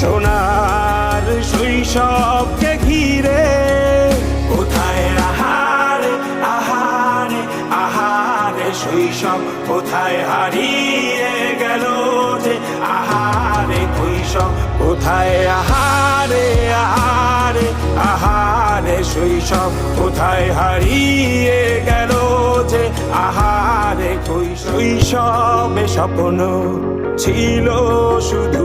সোনার শৈশবকে ঘিরে কোথায় আহার আহার, আহারে, শৈশব কোথায় হারিয়ে গেল যে আহারে কৈশব কোথায় আহারে আহারে আহারে, শৈশব কোথায় হারিয়ে গেল যে আহারে কই শৈশবে স্বপ্ন ছিল শুধু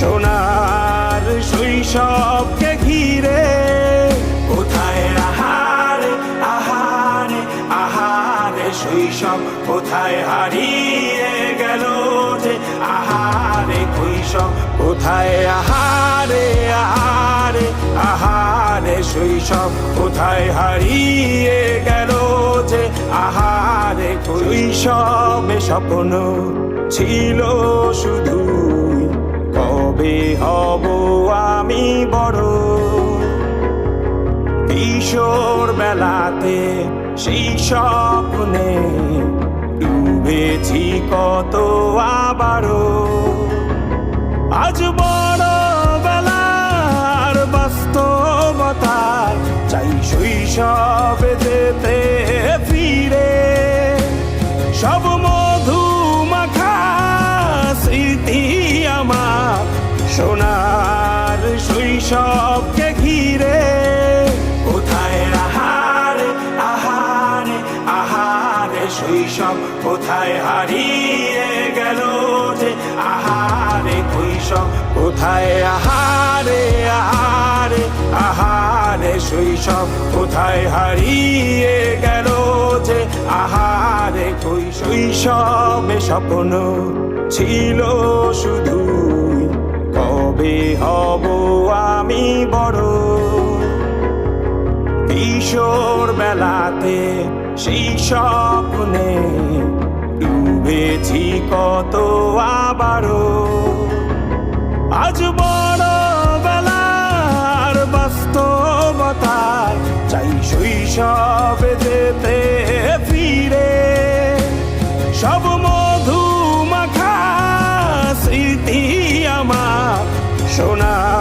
সোনার শৈশবকে ঘিরে কোথায় আহারে আহারে আহারে, শৈশব কোথায় হারিয়ে গেল যে আহারে কৈশব কোথায় আহারে আহারে আহারে, শৈশব কোথায় হারিয়ে গেল যে আহারে, শৈশবে স্বপ্ন ছিল শুধু কবে হব আমি বড়? কিশোর বেলাতে সেই স্বপ্নে ডুবেছি কত আবারও। আজ বড় বেলার বাস্তবতার চাই শৈশবে যেতে। সোনার শৈশবকে ঘিরে কোথায় আহার আহার, আহারে শৈশব কোথায় হারিয়ে গেল যে আহারে কৈশব কোথায় আহারে আহারে আহারে শৈশব কোথায় হারিয়ে গেল যে আহারে কই শৈশবে স্বপ্ন ছিল শুধু কবে হব আমি বড়। কিশোর বেলাতে সেই স্বপ্নে ডুবেছি কত আবারও। সোনা